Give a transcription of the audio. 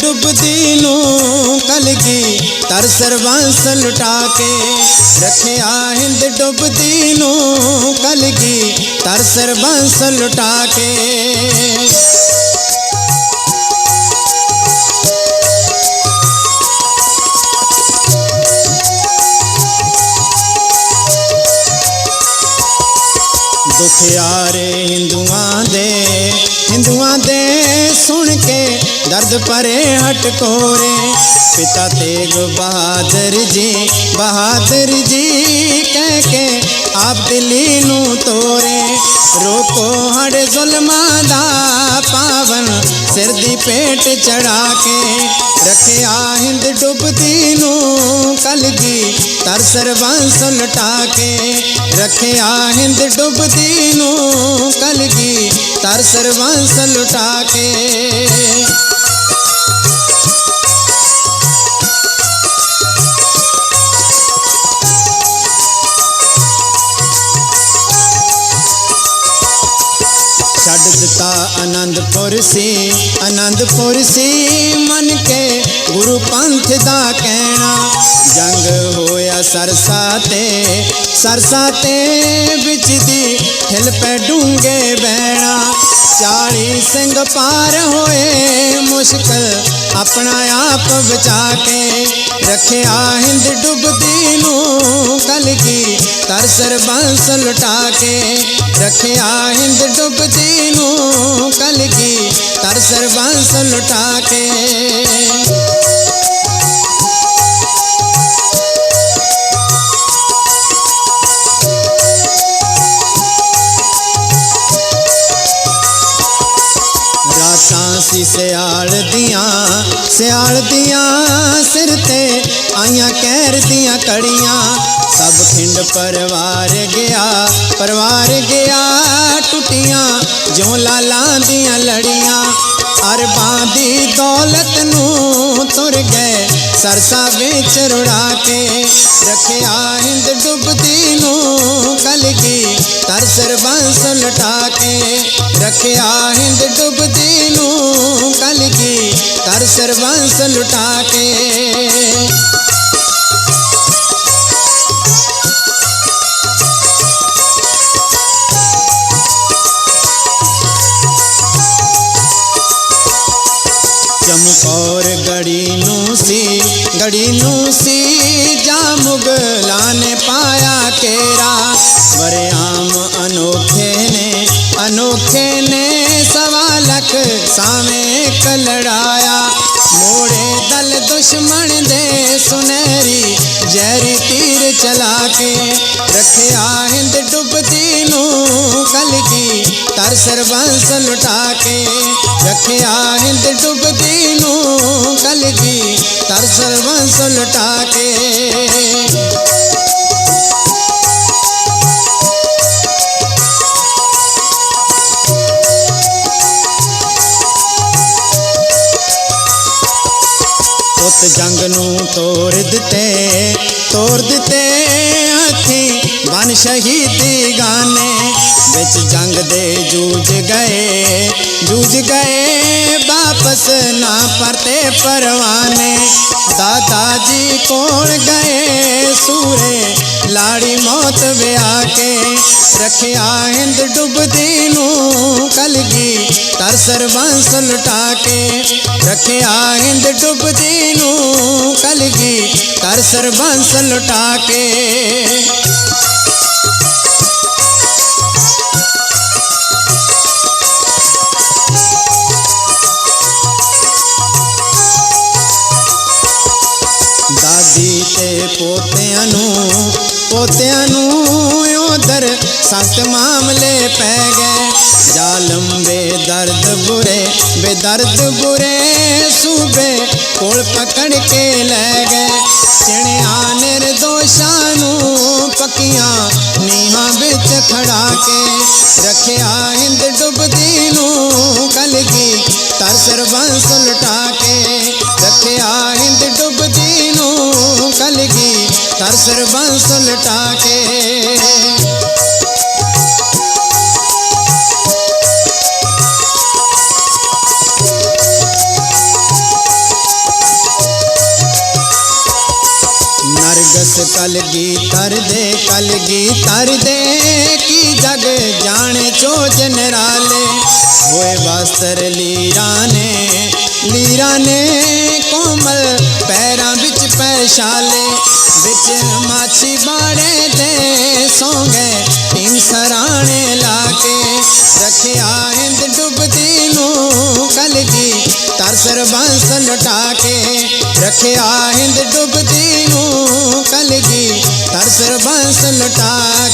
ਡੁੱਬਦੀ ਨੂੰ ਕਲਗੀ ਤਰ ਸਰਬੰਸ ਲੁਟਾ ਕੇ। ਰੱਖਿਆ ਹਿੰਦ ਡੁੱਬਦੀ ਨੂੰ ਕਲਗੀ ਤਰ ਸਰਬੰਸ ਲੁਟਾ ਕੇ। ਦੁਖਿਆਰੇ ਹਿੰਦੂਆਂ ਦੇ ਹਿੰਦੂਆਂ ਦੇ ਸੁਣ ਕੇ ਦਰਦ ਪਰੇ ਹਟ ਕੋਰੇ। ਪਿਤਾ ਤੇਗ ਬਹਾਦਰ ਜੀ ਬਹਾਦਰ ਜੀ ਕਹਿ ਕੇ ਆਪ ਦਿੱਲੀ ਨੂੰ ਤੋਰੇ। ਰੋਕੋ ਹੜ ਜ਼ੁਲਮਾਂ ਦਾ ਪਾਵਨ ਸਿਰ ਦੀ ਪੇਟ ਚੜਾ ਕੇ ਰੱਖਿਆ ਹਿੰਦ ਡੁੱਬਦੀ ਨੂੰ ਕਲਗੀ ਤਰ ਸਰਬੰਸ ਲਟਾ ਕੇ ਰੱਖਿਆ ਹਿੰਦ ਡੁੱਬਦੀ ਨੂੰ ਕਲਗੀ ਤਰ ਸਰਬੰਸ ਲੁਟਾ ਕੇ। ਛੱਡ ਆਨੰਦਪੁਰ ਸੀ ਆਨੰਦਪੁਰ ਸੀ, ਮਨ ਕੇ ਗੁਰੂ ਪੰਥ ਦਾ ਕਹਿਣਾ। ਜੰਗ ਹੋਇਆ ਸਰਸਾ ਤੇ ਸਰਸਾ ਤੇ ਵਿੱਚ ਦੀ ਹਿਲ ਪੈ ਡੂੰਗੇ ਬਹਿਣਾ। ਚਾਲੀ ਸਿੰਘ ਪਾਰ ਹੋਏ ਮੁਸ਼ਕਲ ਆਪਣਾ ਆਪ ਬਚਾ ਕੇ ਰੱਖਿਆ ਹਿੰਦ ਡੁੱਬਦੀ ਨੂੰ ਕਲਗੀ ਤਰ ਸਰਬੰਸ ਲੁਟਾ ਕੇ ਰੱਖਿਆ ਹਿੰਦ ਡੁੱਬਦੀ ਨੂੰ ਕਲਗੀ ਤਰ ਸਰਬੰਸ ਲੁਟਾ ਕੇ ਰਾਤਾਂ ਸੀ ਸਿਆਲ ਦੀਆਂ ਸਿਆਲ ਦੀਆਂ ਸਿਰ ਤੇ ਆਈਆਂ ਕਹਿਰ ਦੀਆਂ ਕੜੀਆਂ। ਸਭ ਖਿੰਡ ਪਰਵਾਰ ਗਿਆ ਪਰਵਾਰ ਗਿਆ ਟੁੱਟੀਆਂ, ਜਿਉਂ ਲਾਲਾਂ ਦੀਆਂ ਲੜੀਆਂ। ਅਰਬਾਂ ਦੀ ਦੌਲਤ ਨੂੰ ਤੁਰ ਗਏ, ਸਰਸਾ ਵਿੱਚ ਰੁੜਾ ਕੇ। ਰੱਖਿਆ ਹਿੰਦ ਡੁੱਬਦੀ ਨੂੰ ਕਲਗੀ ਤਰ ਸਰਬੰਸ ਲਟਾ ਕੇ। ਰੱਖਿਆ ਹਿੰਦ ਡੁੱਬਦੀ ਨੂੰ ਤਰ ਸਰਬੰਸ ਲੁਟਾ ਕੇ। ਚਮਕੌਰ ਗੜੀ ਨੂੰ ਸੀ, ਗੜੀ ਨੂੰ ਸੀ, ਜਾ ਮੁਗਲਾਂ ਨੇ ਪਾਇਆ ਦੁਸ਼ਮਣ ਸੁਨਹਿਰੀ ਜੈਰੀ ਤੀਰ ਚਲਾ ਕੇ ਰੱਖਿਆ ਹਿੰਦ ਡੁੱਬਦੀ ਨੂੰ ਕਲਗੀ ਤਰ ਸਰਬੰਸ ਲੁਟਾ ਕੇ ਰੱਖਿਆ ਹਿੰਦ ਡੁੱਬਦੀ ਨੂੰ ਕਲਗੀ ਤਰ ਸਰਬੰਸ ਲੁਟਾ ਕੇ ਪੁੱਤ ਜੰਗ ਨੂੰ ਤੋੜ ਦਿੱਤੇ ਤੋੜ ਦਿੱਤੇ ਹੱਥੀ ਬਨ ਸ਼ਹੀਦੀ ਗਾਨੇ ਵਿੱਚ ਜੰਗ ਦੇ ਜੂਝ ਗਏ ਜੂਝ ਗਏ। ਵਾਪਸ ਨਾ ਪਰਤੇ ਪਰਵਾਨੇ। ਦਾਦਾ ਜੀ ਕੋਲ ਗਏ ਸੂਰੇ, ਲਾੜੀ ਮੌਤ ਵਿਆਹ ਕੇ। ਰੱਖਿਆ ਹਿੰਦ ਡੁੱਬਦੀ ਨੂੰ ਕਲਗੀ ਤਰ ਬੰਸ ਲੁਟਾ ਕੇ। ਰੱਖਿਆ ਹਿੰਦ ਡੁੱਬਦੀ ਤਰ ਸਰਬੰਸ ਲੁਟਾ ਕੇ ਦਾਦੀ ਤੇ ਪੋਤਿਆਂ ਨੂੰ ਪੋਤਿਆਂ ਨੂੰ ਉਧਰ ਸਖਤ ਮਾਮਲੇ ਪੈ ਗਏ ਜ਼ਾਲਮ ਬੇਦਰਦ ਬੁਰੇ ਬੇਦਰਦ ਬੁਰੇ ਸੂਬੇ ਕੋਲ ਪਕੜ ਕੇ ਲੈ ਗਏ ਚਿਣਿਆ ਨਿਰਦੋਸ਼ਾਂ ਨੂੰ ਪੱਕੀਆਂ ਨੀਹਾਂ ਵਿੱਚ ਖੜਾ ਕੇ ਰੱਖਿਆ ਹਿੰਦ ਡੁੱਬਦੀ ਨੂੰ ਕਲਗੀ ਤਰ ਸਰਬੰਸ ਲੁਟਾ ਕੇ ਰੱਖਿਆ ਹਿੰਦ ਡੁੱਬਦੀ ਨੂੰ ਕਲਗੀ ਤਰ ਸਰਬੰਸ ਲੁਟਾ ਕੇ ਕਲਗੀ ਤਰਦੇ ਕਲਗੀ ਤਰਦੇ ਕੀ ਜਗ ਜਾਣੇ ਚੋਜ ਨਰਾਲੇ ਹੋਏ ਵਸਤਰ ਲੀਰਾ ਨੇ ਲੀਰਾ ਨੇ ਕੋਮਲ ਪੈਰਾਂ ਵਿੱਚ ਪੈਸ਼ਾਲੇ ਵਿੱਚ ਮਾਛੀ ਬਾੜੇ ਤੇ ਸੌਂਗੇ ਤਿੰਨ ਸਰਾਣੇ ਲਾ ਕੇ ਰੱਖਿਆ ਹਿੰਦ ਡੁੱਬਦੀ ਨੂੰ ਕਲਗੀ ਤਰਸਰ ਬੰਸ ਲਟਾ ਕੇ ਰੱਖਿਆ ਹਿੰਦ ਡੁੱਬਦੀ ਨੂੰ